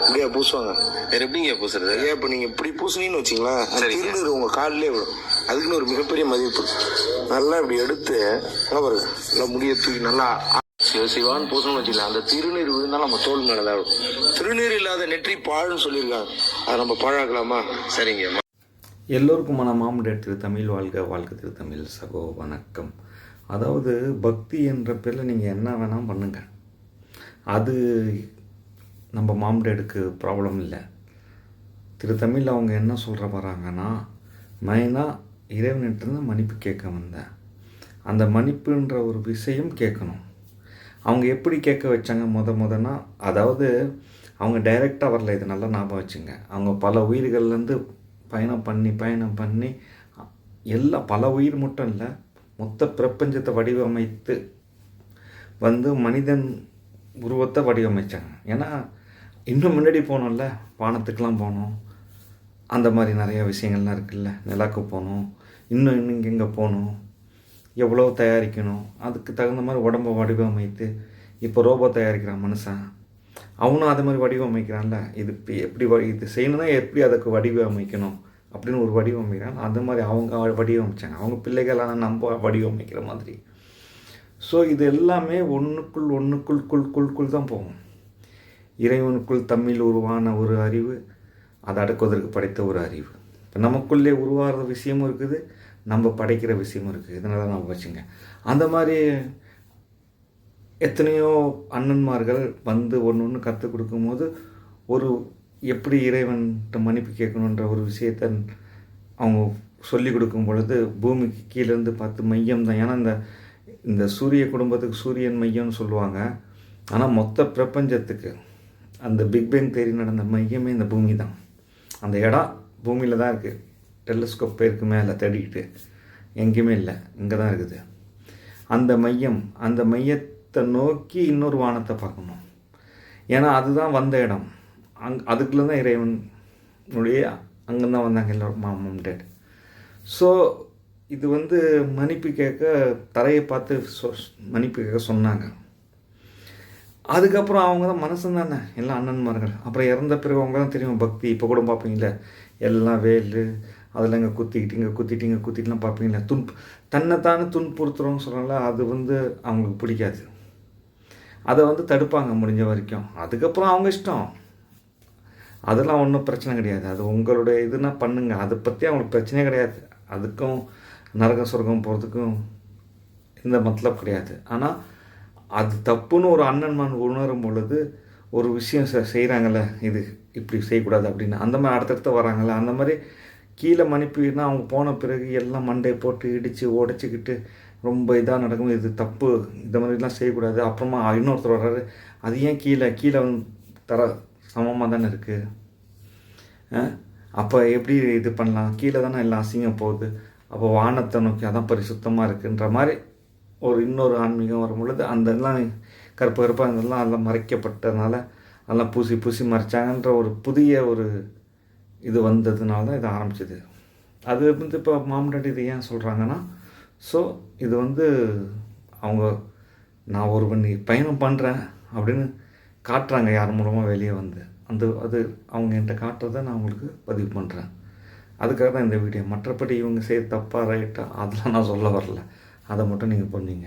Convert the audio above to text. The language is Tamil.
இப்படியா பூசுவாங்க. வேற எப்படிங்க பூசுறது? ஐயா இப்ப நீங்க இப்படி பூசுனீங்கன்னு வச்சுங்களேன் அந்த சரிங்க. திருநீர் உங்க காலிலே விடும் அதுக்குன்னு ஒரு மிகப்பெரிய மதிப்பு. நல்லா இப்படி எடுத்து நல்லா பாருங்க. நல்லா முடிய தூக்கி நல்லா சிவ சிவான்னு பூசணும்னு வச்சுக்கலாம். அந்த திருநீர் விழுந்தா நம்ம தோல் மேல தான் விடும் திருநீர் இல்லாத நெற்றி பாழ்னு சொல்லியிருக்காங்க. அதை நம்ம பாழாக்கலாமா? சரிங்க. எல்லோருக்குமான மாமுடைய திருத்தமிழ் வாழ்க வாழ்க திருத்தமிழ் சகோ வணக்கம். அதாவது பக்தி என்ற பேரில் நீங்கள் என்ன வேணால் பண்ணுங்க. அது நம்ம மாமுடேடுக்கு ப்ராப்ளம் இல்லை. திருத்தமிழ் அவங்க என்ன சொல்கிற வராங்கன்னா மெயினாக இறைவனிட்டிருந்து மன்னிப்பு கேட்க வந்தேன் அந்த மன்னிப்புன்ற ஒரு விஷயம் கேட்கணும். அவங்க எப்படி கேட்க வச்சாங்க முத முதனா அதாவது அவங்க டைரெக்டாக வரல இது நல்லா ஞாபகம் வச்சுங்க. அவங்க பல உயிர்கள்லேருந்து பயணம் பண்ணி பயணம் பண்ணி எல்லா பல உயிர் மட்டும் இல்லை மொத்த பிரபஞ்சத்தை வடிவமைத்து வந்து மனிதன் உருவத்தை வடிவமைச்சாங்க. ஏன்னா இன்னும் முன்னாடி போனோம்ல வானத்துக்கெலாம் போனோம். அந்த மாதிரி நிறைய விஷயங்கள்லாம் இருக்குல்ல நிலாக்கு போகணும் இன்னும் இன்னும் இங்கெங்கே போகணும் எவ்வளோ தயாரிக்கணும். அதுக்கு தகுந்த மாதிரி உடம்பை வடிவமைத்து இப்போ ரோபோ தயாரிக்கிறான் மனுஷன். அவனும் அது மாதிரி வடிவமைக்கிறான்ல. இது எப்படி இது செய்யணும்னா எப்படி அதுக்கு வடிவமைக்கணும் அப்படின்னு ஒரு வடிவமைக்கிறான். அந்த மாதிரி அவங்க வடிவமைச்சாங்க. அவங்க பிள்ளைகளான நம்ம வடிவமைக்கிற மாதிரி. ஸோ இது எல்லாமே ஒன்றுக்குள் ஒன்றுக்குள் குள் குள்குள் தான் போகும். இறைவனுக்குள் தமிழ் உருவான ஒரு அறிவு அதை அடக்குவதற்கு படைத்த ஒரு அறிவு. இப்போ நமக்குள்ளே உருவாகிற விஷயமும் இருக்குது நம்ம படைக்கிற விஷயமும் இருக்குது. இதனால நான் வச்சுங்க. அந்த மாதிரி எத்தனையோ அண்ணன்மார்கள் வந்து ஒன்று ஒன்று கற்றுக் கொடுக்கும்போது ஒரு எப்படி இறைவன்கிட்ட மன்னிப்பு கேட்கணுன்ற ஒரு விஷயத்த அவங்க சொல்லி கொடுக்கும் பொழுது பூமிக்கு கீழேருந்து பார்த்து மையம் தான். ஏன்னா இந்த இந்த சூரிய குடும்பத்துக்கு சூரியன் மையம்னு சொல்லுவாங்க. ஆனால் மொத்த பிரபஞ்சத்துக்கு அந்த பிக் பேங் தேரி நடந்த மையமே இந்த பூமி தான். அந்த இடம் பூமியில் தான் இருக்குது டெலிஸ்கோப் பேருக்கு மேலே தேடிக்கிட்டு. எங்கேயுமே இல்லை. இங்கே தான் இருக்குது. அந்த மையம் அந்த மையத்தை நோக்கி இன்னொரு வானத்தை பார்க்கணும். ஏன்னா அதுதான் வந்த இடம். அங் அதுக்குள்ளே தான் இறைவனுடைய அங்கே தான் வந்தாங்க எல்லோரும் மாமம் டேட். ஸோ இது வந்து மன்னிப்பு கேட்க தரையை பார்த்து சொ மன்னிப்பு கேட்க சொன்னாங்க. அதுக்கப்புறம் அவங்க தான் மனசு தானே எல்லாம் அண்ணன்மார்கள். அப்புறம் இறந்த பிறகு அவங்க தான் தெரியும் பக்தி இப்போ கூட பார்ப்பீங்களே எல்லாம் வேலு அதில் இங்கே குத்திக்கிட்டு இங்கே குத்திட்டு இங்கே குத்திட்டுலாம் பார்ப்பீங்களே துன் தன்னைத்தானே துன்புறுத்துறோம்னு சொல்கிறோம்ல அது வந்து அவங்களுக்கு பிடிக்காது. அதை வந்து தடுப்பாங்க முடிஞ்ச வரைக்கும். அதுக்கப்புறம் அவங்க இஷ்டம். அதெல்லாம் ஒன்றும் பிரச்சனை கிடையாது. அது உங்களுடைய இதுனா பண்ணுங்கள் அதை பற்றி அவங்களுக்கு பிரச்சனையே கிடையாது. அதுக்கும் நரக சொர்க்கம் போகிறதுக்கும் இந்த மத்தலப் கிடையாது. ஆனால் அது தப்புன்னு ஒரு அண்ணன்மான் உணரும் பொழுது ஒரு விஷயம் செ செய்கிறாங்கல்ல இது இப்படி செய்யக்கூடாது அப்படின்னு. அந்த மாதிரி அடுத்தடுத்து வராங்கல்ல அந்த மாதிரி கீழே மன்னிப்புனா அவங்க போன பிறகு எல்லாம் மண்டை போட்டு இடித்து உடச்சிக்கிட்டு ரொம்ப இதாக நடக்கும். இது தப்பு இந்த மாதிரிலாம் செய்யக்கூடாது. அப்புறமா இன்னொருத்தர் வர்றாரு. அது ஏன் கீழே கீழே வந்து தர சமமாக தானே இருக்குது அப்போ எப்படி இது பண்ணலாம்? கீழே தானே எல்லாம் அசிங்கம் போகுது. அப்போ வானத்தை நோக்கி அதான் பரிசுத்தமாக இருக்குன்ற மாதிரி ஒரு இன்னொரு ஆன்மீகம் வரும் பொழுது அந்த இதெல்லாம் கருப்பு கருப்பாக இதெல்லாம் அதெல்லாம் மறைக்கப்பட்டதுனால அதெல்லாம் பூசி பூசி மறைச்சாங்கன்ற ஒரு புதிய ஒரு இது வந்ததுனால தான் இது ஆரம்பிச்சது. அது வந்து இப்போ மாமனாடி இது ஏன் சொல்கிறாங்கன்னா ஸோ இது வந்து அவங்க நான் ஒரு பண்ணி பயணம் பண்ணுறேன் அப்படின்னு காட்டுறாங்க யார் மூலமாக வெளியே வந்து. அந்த அது அவங்க என்கிட்ட காட்டுறதை நான் உங்களுக்கு பதிவு பண்ணுறேன் அதுக்காக தான் இந்த வீடியோ. மற்றபடி இவங்க செய்ய தப்பாக ரைட்டாக அதெல்லாம் நான் சொல்ல வரல. அதை மட்டும் நீங்கள் பண்ணீங்க.